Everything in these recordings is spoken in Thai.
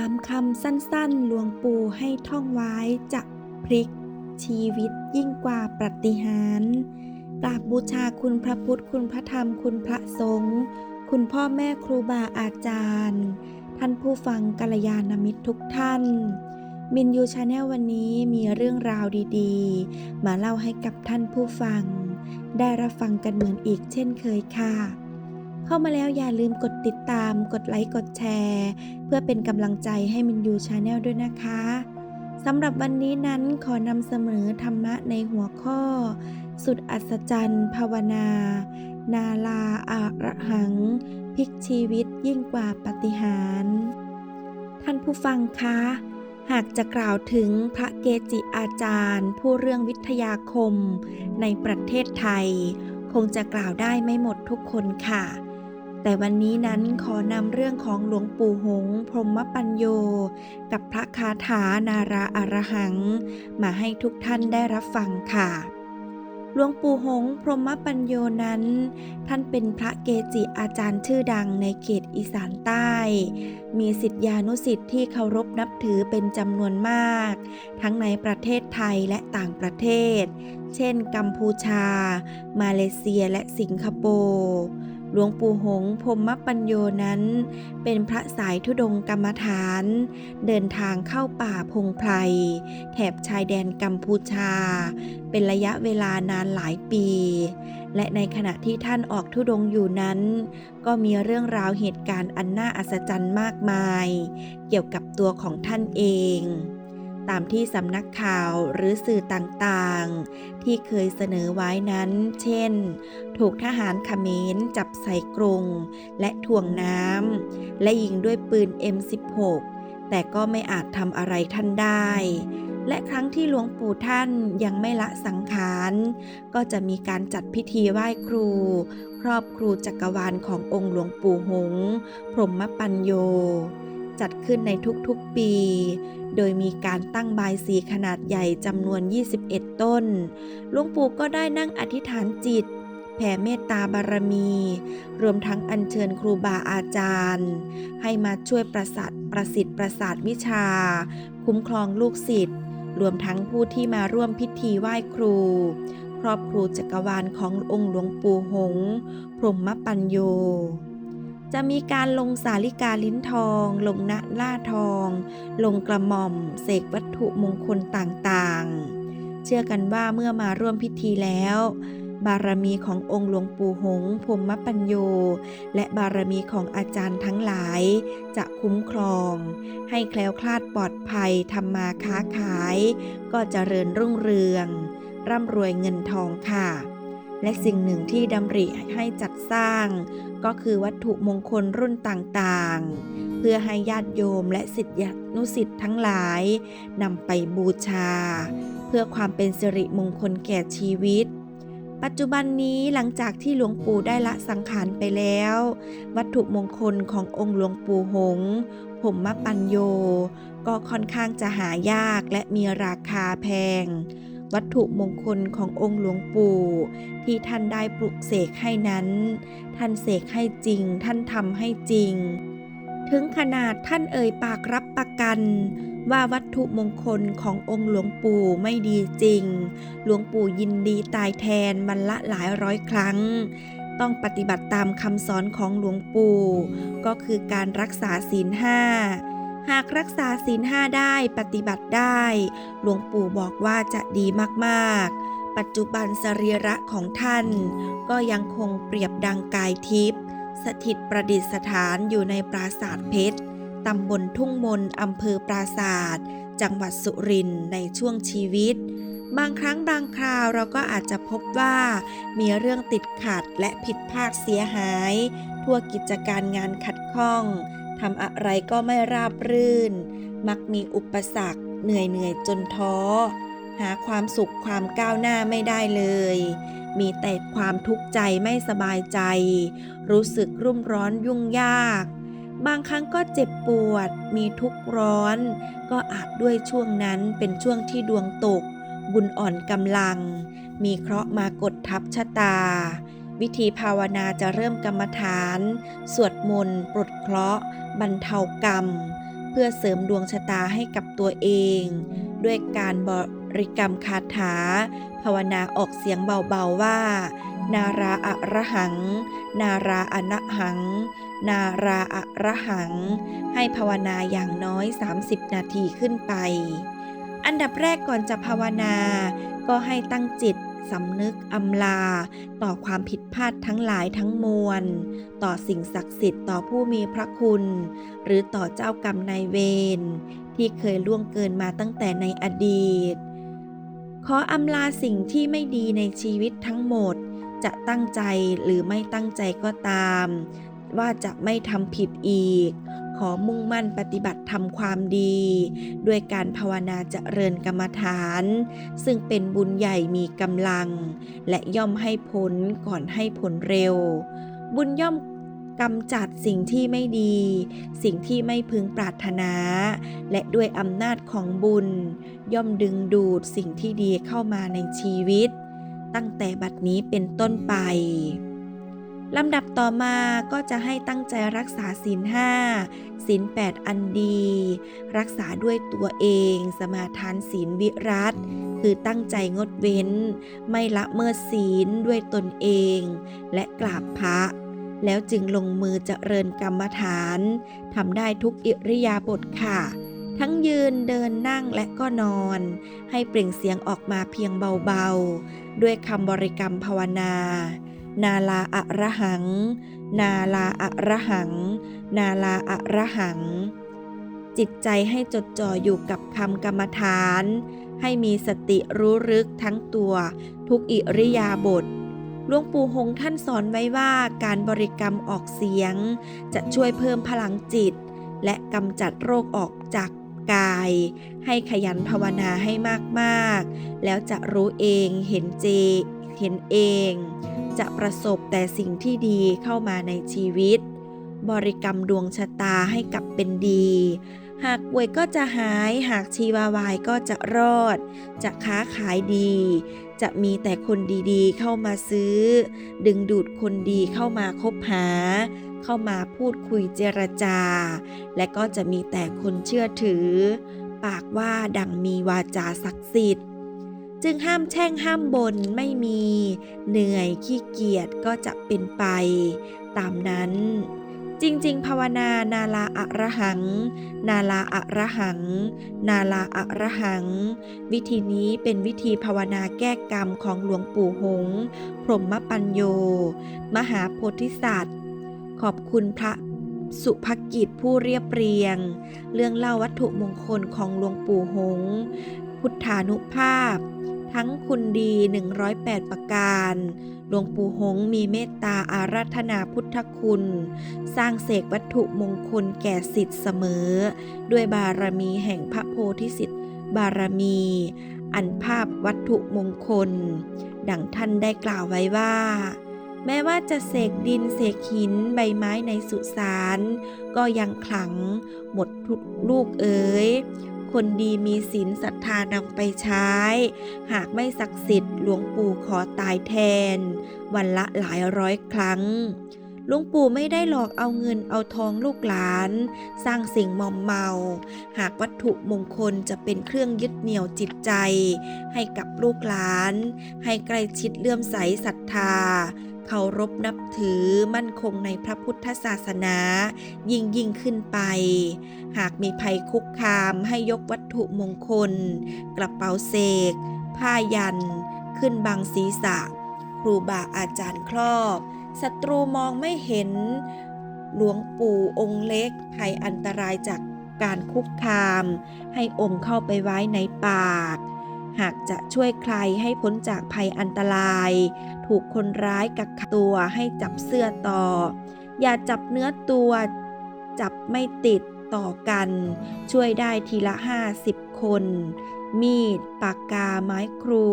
ามคำสั้นๆ หลวงปู่ให้ท่องไว้จะพลิก ชีวิตยิ่งกว่าปฏิหารกราบบูชาคุณพระพุทธ คุณพระธรรม คุณพระสงฆ์ คุณพ่อแม่ครูบาอาจารย์ ท่านผู้ฟังกัลยาณมิตรทุกท่านมินยูชาแนลวันนี้มีเรื่องราวดีๆ มาเล่าให้กับท่านผู้ฟัง ได้รับฟังกันเหมือนอีกเช่นเคยค่ะ เข้ามาแล้วอย่าลืมกดติดตาม กดไลค์ กดแชร์ เพื่อเป็นกำลังใจให้มินยูชาแนลด้วยนะคะสำหรับวันนี้นั้นขอนำเสนอธรรมะในหัวข้อ สุดอัศจรรย์ ภาวนา นาลาอาระหัง พลิกชีวิตยิ่งกว่าปฏิหาร ท่านผู้ฟังคะ หากจะกล่าวถึงพระเกจิอาจารย์ ผู้เรื่องวิทยาคมในประเทศไทย คงจะกล่าวได้ไม่หมดทุกคนค่ะ แต่วันนี้นั้นขอนำเรื่องของหลวงปู่หง พรหมปัญโย กับพระคาถานาราอารหัง มาให้ทุกท่านได้รับฟังค่ะหลวงปู่หง พรหมปัญโยนั้น ท่านเป็นพระเกจิอาจารย์ชื่อดังในเขตอีสานใต้ มีสิทธิานุสิทธิ์ที่เคารพนับถือเป็นจำนวนมาก ทั้งในประเทศไทยและต่างประเทศ เช่น กัมพูชา มาเลเซียและสิงคโปร์ หลวงปู่หงพรหมปัญโยนั้น เป็นพระสายธุดงกรรมฐาน เดินทางเข้าป่าพงไพรแถบชายแดนกัมพูชา เป็นระยะเวลานานหลายปี และในขณะที่ท่านออกธุดงอยู่นั้น ก็มีเรื่องราวเหตุการณ์อันน่าอัศจรรย์มากมาย เกี่ยวกับตัวของท่านเอง ตามที่สำนักข่าวหรือสื่อต่างๆ ที่เคยเสนอไว้นั้น เช่น ถูกทหารเขมรจับใส่กรงและถ่วงน้ำและยิงด้วยปืน M16 แต่ก็ไม่อาจทำอะไรท่านได้ และครั้งที่หลวงปู่ท่านยังไม่ละสังขาร ก็จะมีการจัดพิธีไหว้ครู ครอบครูจักรวาลขององค์หลวงปู่หง พรหมปัญโย จัดขึ้นในทุกๆปี โดยมีการตั้งบายสีขนาดใหญ่จำนวน 21 ต้น หลวงปู่ก็ได้นั่งอธิษฐานจิต แผ่เมตตาบารมี รวมทั้งอัญเชิญครูบาอาจารย์ ให้มาช่วยประสัทประสิทธิ์ประสาทวิชา คุ้มครองลูกศิษย์ รวมทั้งผู้ที่มาร่วมพิธีไหว้ครู ครอบครูจักรวาลขององค์หลวงปู่หง พรหมปัญโย จะมีการลงสาลิกาลิ้นทอง ลงณล่าทอง ลงกระหม่อม เสกวัตถุมงคลต่างๆ เชื่อกันว่าเมื่อมาร่วมพิธีแล้ว บารมีขององค์หลวงปู่หงพรหมปัญโย และบารมีของอาจารย์ทั้งหลาย จะคุ้มครอง ให้แคล้วคลาดปลอดภัยทำมาค้าขาย ก็จเจริญรุ่งเรือง ร่ำรวยเงินทองค่ะ และสิ่งหนึ่งที่ดำริให้จัดสร้าง ก็คือวัตถุมงคลรุ่นต่างๆ เพื่อให้ญาติโยมและสิทธิานุสิทธิ์ทั้งหลายนำไปบูชา เพื่อความเป็นสิริมงคลแก่ชีวิต ปัจจุบันนี้หลังจากที่หลวงปู่ได้ละสังขารไปแล้ว วัตถุมงคลขององค์หลวงปู่หงผมมปัญโย ก็ค่อนข้างจะหายากและมีราคาแพง วัตถุมงคลขององค์หลวงปู่ ที่ท่านได้ปลุกเสกให้นั้น ท่านเสกให้จริง ท่านทำให้จริง ถึงขนาดท่านเอ่ยปากรับประกัน ว่าวัตถุมงคลขององค์หลวงปู่ไม่ดีจริง หลวงปู่ยินดีตายแทนมันละหลายร้อยครั้งต้องปฏิบัติตามคำสอนของหลวงปู่ ก็คือการรักษาศีลห้า หากรักษาศีลห้าได้ปฏิบัติได้ หลวงปู่บอกว่าจะดีมากๆ ปัจจุบันสรีระของท่าน ก็ยังคงเปรียบดังกายทิพย์สถิตประดิษฐานอยู่ในปราสาทเพชรตำบลทุ่งมนอำเภอปราศาสตร์จังหวัดสุรินทร์ในช่วงชีวิต บางครั้งบางคราวเราก็อาจจะพบว่า มีเรื่องติดขัดและผิดพลาดเสียหาย ทั่วกิจการงานขัดข้อง ทำอะไรก็ไม่ราบรื่น มักมีอุปสรรค เหนื่อยเหนื่อยจนท้อ หาความสุขความก้าวหน้าไม่ได้เลย มีแต่ความทุกข์ใจไม่สบายใจ รู้สึกรุ่มร้อนยุ่งยาก บางครั้งก็เจ็บปวด มีทุกข์ร้อน ก็อาจด้วยช่วงนั้นเป็นช่วงที่ดวงตก บุญอ่อนกำลัง มีเคราะห์มากดทับชะตา วิธีภาวนาจะเริ่มกรรมฐาน สวดมนต์ปลดเคราะห์บรรเทากรรมพพื่อเสริมดวงชะตาให้กับตัวเอง ด้วยการบริกรรมคาถา ภาวนาออกเสียงเบาๆว่า นาราอะระหัง นาราอะนะหัง นาราอะระหัง ให้ภาวนาอย่างน้อย 30 นาทีขึ้นไป อันดับแรกก่อนจะภาวนา ก็ให้ตั้งจิต สำนึกอำลา ต่อความผิดพลาดทั้งหลายทั้งมวล ต่อสิ่งศักดิ์สิทธิ์ต่อผู้มีพระคุณ หรือต่อเจ้ากรรมนายเวรที่เคยล่วงเกินมาตั้งแต่ในอดีต ขออำลาสิ่งที่ไม่ดีในชีวิตทั้งหมด จะตั้งใจหรือไม่ตั้งใจก็ตาม ว่าจะไม่ทำผิดอีก ขอมุ่งมั่นปฏิบัติทำความดี ด้วยการภาวนาเจริญกรรมฐาน ซึ่งเป็นบุญใหญ่มีกำลัง และย่อมให้ผลก่อนให้ผลเร็ว บุญย่อมกำจัดสิ่งที่ไม่ดี สิ่งที่ไม่พึงปรารถนา และด้วยอำนาจของบุญ ย่อมดึงดูดสิ่งที่ดีเข้ามาในชีวิต ตั้งแต่บัดนี้เป็นต้นไป ลำดับต่อมาก็จะให้ตั้งใจรักษาศีลห้าศีลแปดอันดี รักษาด้วยตัวเอง สมาทานศีลวิรัตคือตั้งใจงดเว้น ไม่ละเมิดศีลด้วยตนเอง และกราบพระ แล้วจึงลงมือเจริญกรรมฐานทำได้ทุกอิริยาบถค่ะ ทั้งยืนเดินนั่งและก็นอน ให้เปล่งเสียงออกมาเพียงเบาๆ ด้วยคำบริกรรมภาวนา นาลาอะระหัง นาลาอะระหัง นาลาอะระหัง จิตใจให้จดจ่ออยู่กับคำกรรมฐาน ให้มีสติรู้ลึกทั้งตัว ทุกอิริยาบถหลวงปู่หงท่านสอนไว้ว่าการบริกรรมออกเสียง จะช่วยเพิ่มพลังจิต และกำจัดโรคออกจากกาย ให้ขยันภาวนาให้มาก ๆ แล้วจะรู้เองเห็นเจ เห็นเอง จะประสบแต่สิ่งที่ดีเข้ามาในชีวิต บริกรรมดวงชะตาให้กลับเป็นดี หากป่วยก็จะหายหากชีวาวายก็จะรอด จะค้าขายดี จะมีแต่คนดีๆ เข้ามาซื้อ ดึงดูดคนดีเข้ามาคบหา เข้ามาพูดคุยเจรจา และก็จะมีแต่คนเชื่อถือ ปากว่าดังมีวาจาศักดิ์สิทธิ์ จึงห้ามแช่งห้ามบนไม่มี เหนื่อยขี้เกียจก็จะเป็นไป ตามนั้น จริง ๆ ภาวนานาลาอะระหัง นาลาอะระหัง นาลาอะระหัง วิธีนี้เป็นวิธีภาวนาแก้กรรมของหลวงปู่หง พรหมปัญโย มหาโพธิสัตว์ ขอบคุณพระสุภกิจผู้เรียบเรียง เรื่องเล่าวัตถุมงคลของหลวงปู่หง พุทธานุภาพ ทั้งคุณดี 108 ประการ หลวงปู่หงมีเมตตาอาราธนาพุทธคุณ สร้างเสกวัตถุมงคลแก่สิทธิ์เสมอ ด้วยบารมีแห่งพระโพธิสิทธิ์บารมี อันภาพวัตถุมงคล ดังท่านได้กล่าวไว้ว่า แม้ว่าจะเสกดินเสกหินใบไม้ในสุสานก็ยังขลัง หมดทุกลูกเอ๋ย คนดีมีศีลศรัทธานำไปใช้ หากไม่ศักดิ์สิทธิ์หลวงปู่ขอตายแทน วันละหลายร้อยครั้งหลวงปู่ไม่ได้หลอกเอาเงินเอาทองลูกหลาน สร้างสิ่งมอมเมา หากวัตถุมงคลจะเป็นเครื่องยึดเหนี่ยวจิตใจ ให้กับลูกหลาน ให้ใกล้ชิดเลื่อมใสศรัทธา เคารพนับถือมั่นคงในพระพุทธศาสนา ยิ่งยิ่งขึ้นไป หากมีภัยคุกคามให้ยกวัตถุมงคล กระเป๋าเสก ผ้ายัน ขึ้นบังศีรษะ ครูบาอาจารย์ครอบศัตรูมองไม่เห็น หลวงปู่องค์เล็กภัยอันตรายจากการคุกคาม ให้องค์เข้าไปไว้ในปาก หากจะช่วยใครให้พ้นจากภัยอันตราย ถูกคนร้ายกักตัวให้จับเสื้อต่อ อย่าจับเนื้อตัว จับไม่ติดต่อกัน ช่วยได้ทีละ 50 คน มีด ปากกาไม้ครู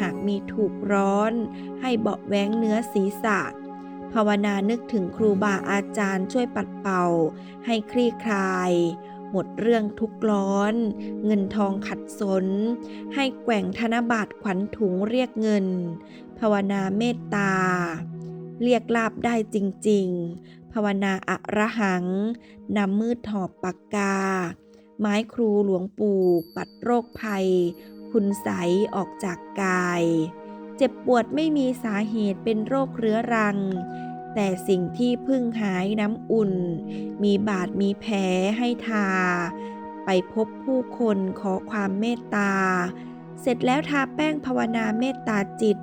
หากมีถูกร้อน ให้เบาะแว้งเนื้อศีรษะ ภาวนานึกถึงครูบาอาจารย์ช่วยปัดเป่า ให้คลี่คลาย หมดเรื่องทุกร้อน เงินทองขัดสน ให้แกว่งธนบัตรขวัญถุงเรียกเงิน ภาวนาเมตตา เรียกลาบได้จริง ๆ ภาวนาอะระหังนำมืดหอบปากกา ไม้ครูหลวงปู่ปัดโรคภัย คุณใสออกจากกาย เจ็บปวดไม่มีสาเหตุเป็นโรคเรื้อรัง แต่สิ่งที่พึ่งหายน้ำอุ่น มีบาดมีแผลให้ทา ไปพบผู้คนขอความเมตตา เสร็จแล้วทาแป้งภาวนาเมตตาจิต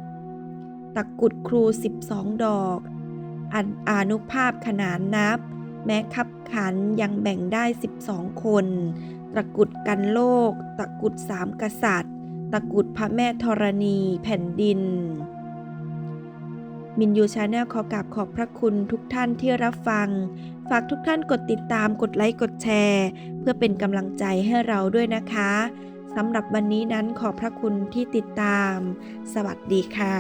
ตะกุดครู 12 ดอกอันอานุภาพขนานนับ แม้คับขันยังแบ่งได้ 12 คน ตะกุดกันโลก ตะกุดสามกษัตริย์ ตะกุดพระแม่ธรณีแผ่นดิน มินยูชาแนลขอกราบขอบพระคุณทุกท่านที่รับฟัง ฝากทุกท่านกดติดตามกดไลค์กดแชร์ เพื่อเป็นกำลังใจให้เราด้วยนะคะสำหรับวันนี้นั้นขอบพระคุณที่ติดตาม สวัสดีค่ะ